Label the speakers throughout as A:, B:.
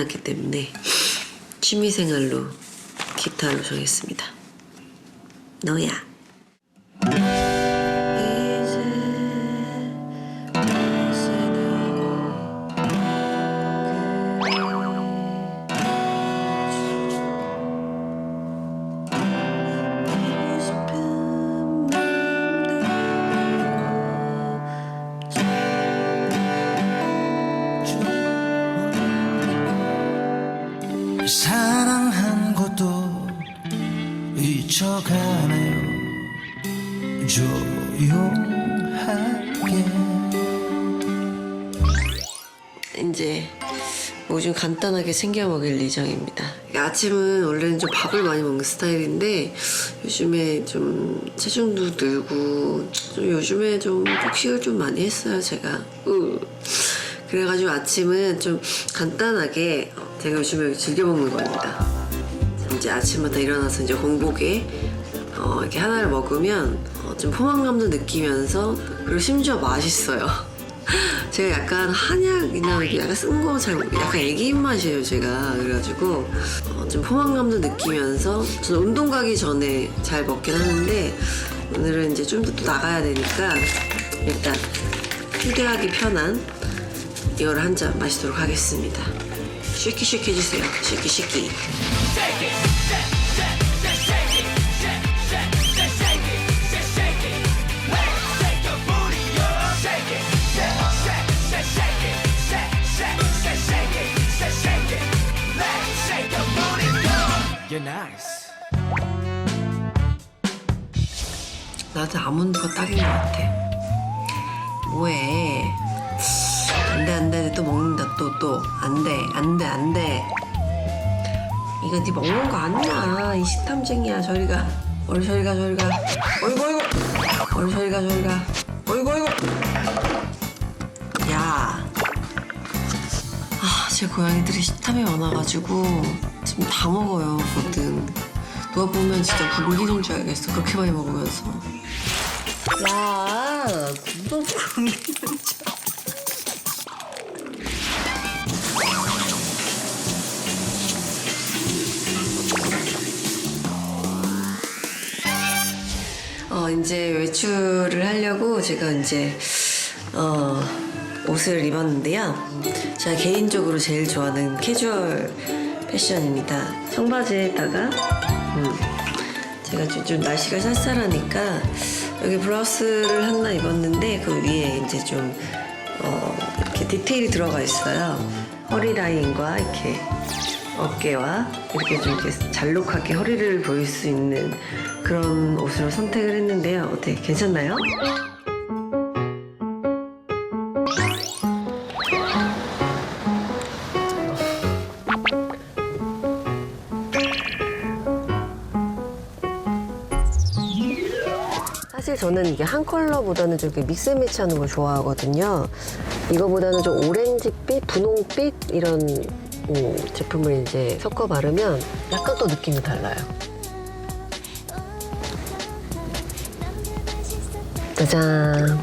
A: 끝났기 때문에 취미생활로 기타로 정했습니다. 너야.
B: 사랑한 것도 잊혀가네요 조용하게
A: 이제 뭐 좀 간단하게 챙겨 먹일 예정입니다. 아침은 원래는 좀 밥을 많이 먹는 스타일인데 요즘에 좀 체중도 늘고 좀 요즘에 좀 폭식을 좀 많이 했어요 제가. 으. 그래가지고 아침은 좀 간단하게 제가 요즘에 즐겨 먹는 겁니다. 이제 아침마다 일어나서 이제 공복에 어, 이렇게 하나를 먹으면 어, 좀 포만감도 느끼면서 그리고 심지어 맛있어요. 제가 약간 한약이나 약간 쓴 거 잘 약간 애기 입맛이에요 제가 그래가지고 어, 좀 포만감도 느끼면서 저는 운동 가기 전에 잘 먹긴 하는데 오늘은 이제 좀더또 나가야 되니까 일단 휴대하기 편한 이거를 한잔 마시도록 하겠습니다. 쉐키 쉐키 해주세요. 쉐키 쉐키.
B: You're nice
A: 나한테 아몬드가 딱인 것 같아. 뭐해? 안돼 안돼. 또 먹는다. 또 또. 안돼 안돼 안돼. 이거 네 먹는 거 아니야. 이 식탐쟁이야 저리가. 어리 저리가 저리가. 어이구 어이구. 어리 저리가 저리가. 어이구 어이구. 야. 아, 제 고양이들이 식탐이 많아가지고 지금 다 먹어요, 뭐든. 누가 보면 진짜 굶기는 줄 알겠어, 그렇게 많이 먹으면서. 야, 누가 굶기는 줄 이제 외출을 하려고 제가 이제, 어, 옷을 입었는데요. 제가 개인적으로 제일 좋아하는 캐주얼 패션입니다. 청바지에다가, 음, 제가 좀, 좀 날씨가 쌀쌀하니까 여기 블라우스를 하나 입었는데 그 위에 이제 좀, 어, 이렇게 디테일이 들어가 있어요. 허리 라인과 이렇게 어깨와 이렇게 좀 이렇게 잘록하게 허리를 보일 수 있는 그런 옷으로 선택을 했는데요. 어때? 괜찮나요? 사실 저는 이게 한 컬러보다는 좀 이렇게 믹스매치 하는 걸 좋아하거든요. 이거보다는 좀 오렌지빛, 분홍빛 이런 음, 제품을 이제 섞어 바르면 약간 또 느낌이 달라요. 짜잔.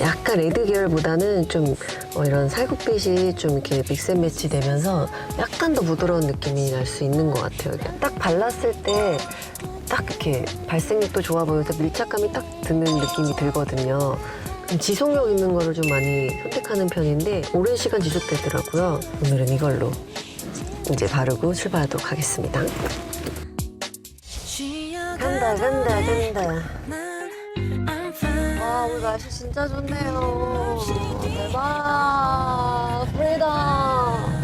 A: 약간 레드 계열보다는 좀 어, 이런 살구빛이 좀 이렇게 믹스 매치 되면서 약간 더 부드러운 느낌이 날 수 있는 것 같아요. 딱 발랐을 때 딱 이렇게 발색력도 좋아 보여서 밀착감이 딱 드는 느낌이 들거든요. 좀 지속력 있는 거를 좀 많이 선택하는 편인데 오랜 시간 지속되더라고요. 오늘은 이걸로 이제 바르고 출발하도록 하겠습니다. 간다 간다 간다. 와 오늘 날씨 진짜 좋네요. 대박 프리덤.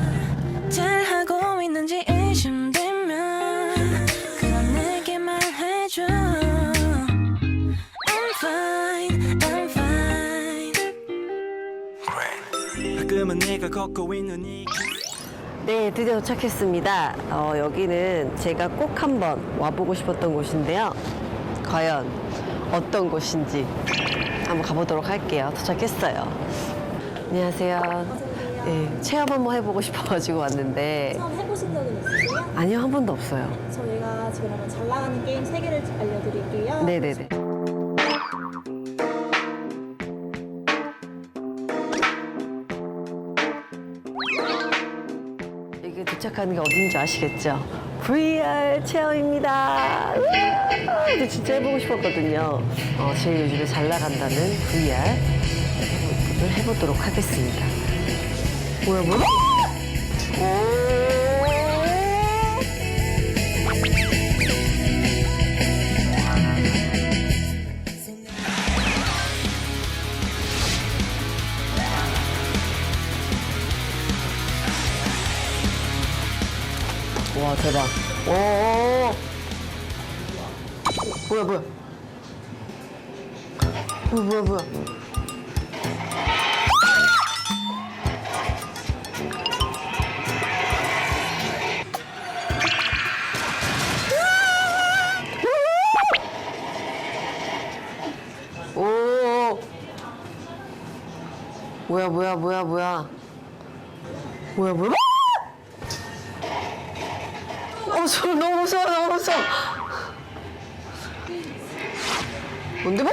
B: 내가 걷고 있는 이
A: 네, 드디어 도착했습니다. 어, 여기는 제가 꼭 한번 와보고 싶었던 곳인데요. 과연 어떤 곳인지 한번 가보도록 할게요. 도착했어요. 안녕하세요. 네, 체험 한번 해보고 싶어가지고 왔는데
C: 처음 해보신 적은 있으세요?
A: 아니요 한 번도 없어요.
C: 저희가 지금 한번 잘 나가는 게임 세 개를 알려드릴게요.
A: 네네네. 도착하는 게 어딘지 아시겠죠? VR 체험입니다. 근데 진짜 해보고 싶었거든요. 어, 제일 요즘에 잘 나간다는 VR 을 해보도록 하겠습니다. 뭐야 뭐야? 대박. 오. 뭐야 뭐야. 어, 뭐야 뭐야. 오. 뭐야 뭐야 뭐야 뭐야. 뭐야 뭐야. 어, 저 너무 무서워, 너무 무서워. 뭔데, 뭐?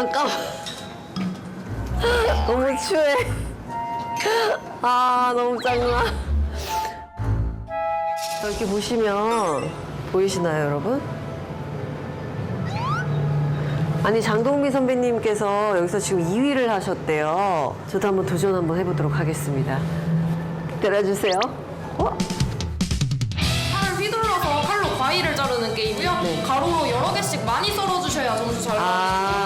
D: 아,
A: 까마. 너무 추해. 아, 너무 짱나. 여기 보시면 보이시나요, 여러분? 아니, 장동민 선배님께서 여기서 지금 2위를 하셨대요. 저도 한번 도전 한번 해보도록 하겠습니다. 때려주세요. 어?
D: 팔을 휘둘러서 칼로 과일을 자르는 게임이요.
A: 네.
D: 가로로 여러 개씩 많이 썰어주셔야 점수 잘
A: 아.
D: 나오고 왼쪽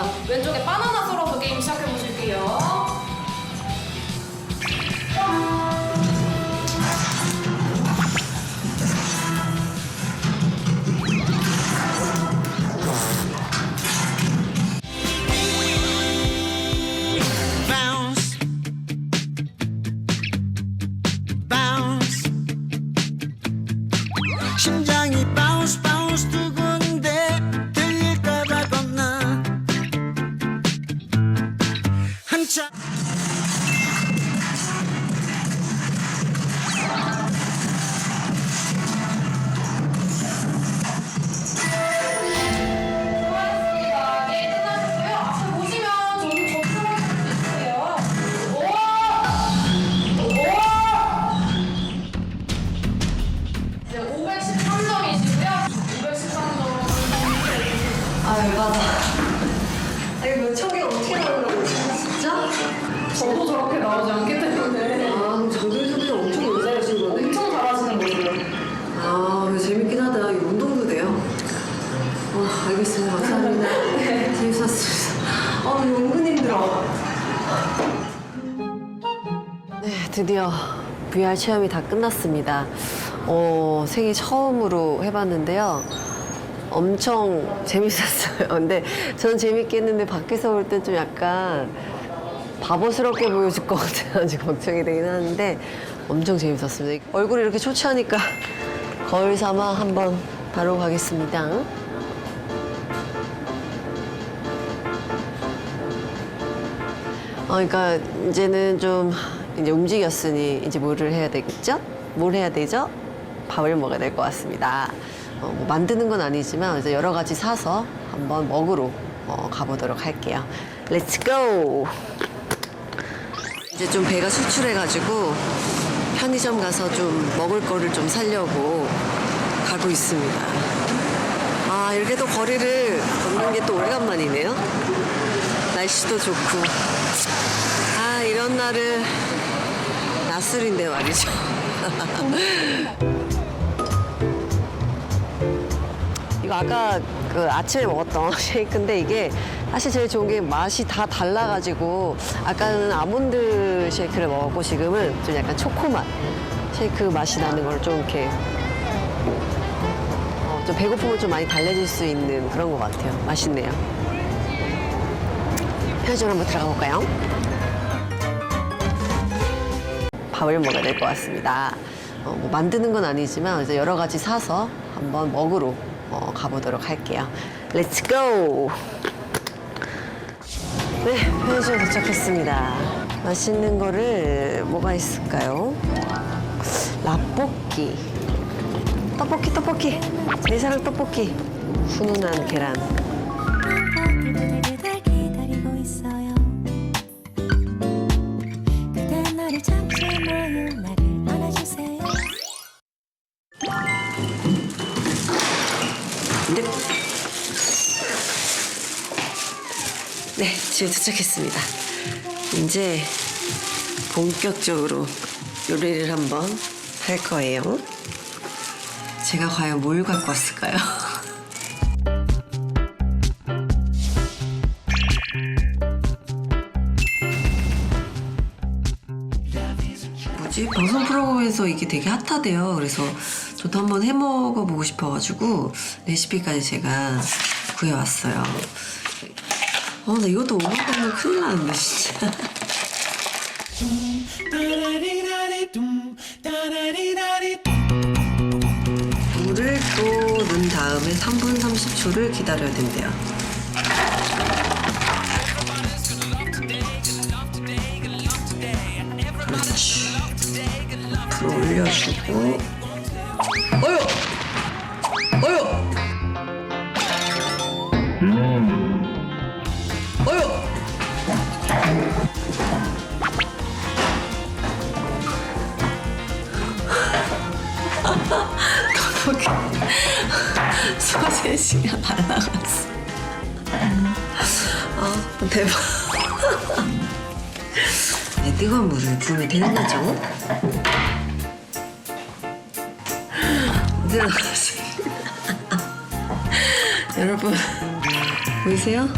D: 513점.
A: 아, 열받아. 아, 이거 몇천 개가 어떻게 진짜?
D: 저도 저렇게 나오지 않기 때문에
A: 아, 그럼 장동민 선배님 엄청 연습하신 거네.
D: 엄청 잘하시는 거예요.
A: 아, 그래, 재밌긴 하다. 이 운동도 돼요. 와, 알겠습니다. 감사합니다. 재밌었습니다. 아, 이거 은근 힘들어. 네, 드디어 VR 체험이 다 끝났습니다. 어, 생애 처음으로 해봤는데요. 엄청 재밌었어요. 근데 저는 재밌게 했는데 밖에서 볼 땐 좀 약간 바보스럽게 보여줄 것 같아가지고 걱정이 되긴 하는데 엄청 재밌었습니다. 얼굴이 이렇게 초췌하니까 거울 삼아 한번 바로 가겠습니다. 어, 그러니까 이제는 좀 이제 움직였으니 이제 뭐를 해야 되겠죠? 뭘 해야 되죠? 밥을 먹어야 될 것 같습니다. 어, 뭐 만드는 건 아니지만 이제 여러 가지 사서 한번 먹으러 어, 가보도록 할게요. 렛츠 고! 이제 좀 배가 수출해가지고 편의점 가서 좀 먹을 거를 좀 사려고 가고 있습니다. 아, 이렇게 또 거리를 걷는 게 또 오래간만이네요. 날씨도 좋고. 아, 이런 날은 낮술인데 말이죠. 아까 그 아침에 먹었던 쉐이크인데 이게 사실 제일 좋은 게 맛이 다 달라가지고 아까는 아몬드 쉐이크를 먹었고 지금은 좀 약간 초코맛 쉐이크 맛이 나는 걸 좀 이렇게 어, 좀 배고픔을 좀 많이 달래줄 수 있는 그런 것 같아요. 맛있네요. 편의점 한번 들어가 볼까요? 밥을 먹어야 될 것 같습니다. 어, 뭐 만드는 건 아니지만 이제 여러 가지 사서 한번 먹으러 어, 가보도록 할게요. 렛츠 고! 네, 편의점 도착했습니다. 맛있는 거를 뭐가 있을까요? 라볶이. 떡볶이, 떡볶이. 내 사랑 떡볶이. 훈훈한 계란. 집에 도착했습니다. 이제 본격적으로 요리를 한번 할 거예요. 제가 과연 뭘 갖고 왔을까요? 뭐지? 방송 프로그램에서 이게 되게 핫하대요. 그래서 저도 한번 해 먹어보고 싶어가지고 레시피까지 제가 구해왔어요. 어, 나 이것도 못 먹으면 큰일 나는데, 진짜. 물을 또 넣은 다음에 3분 30초를 기다려야 된대요. 그렇지. 불 올려주고. 어휴! 어휴! 어 소세지가 날라갔어. 아 대박. 네, 뜨거운 물을 부으면 되는 거죠? 여러분 보이세요?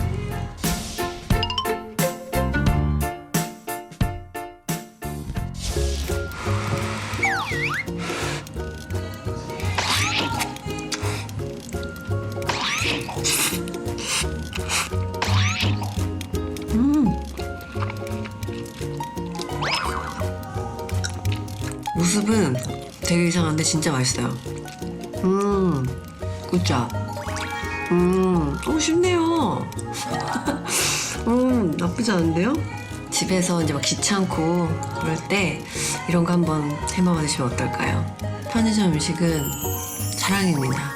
A: 모습은 되게 이상한데 진짜 맛있어요. 음, 굿자. 음, 오, 쉽네요. 음, 나쁘지 않은데요? 집에서 이제 막 귀찮고 그럴 때 이런 거 한번 해 먹어 드시면 어떨까요? 편의점 음식은 사랑입니다.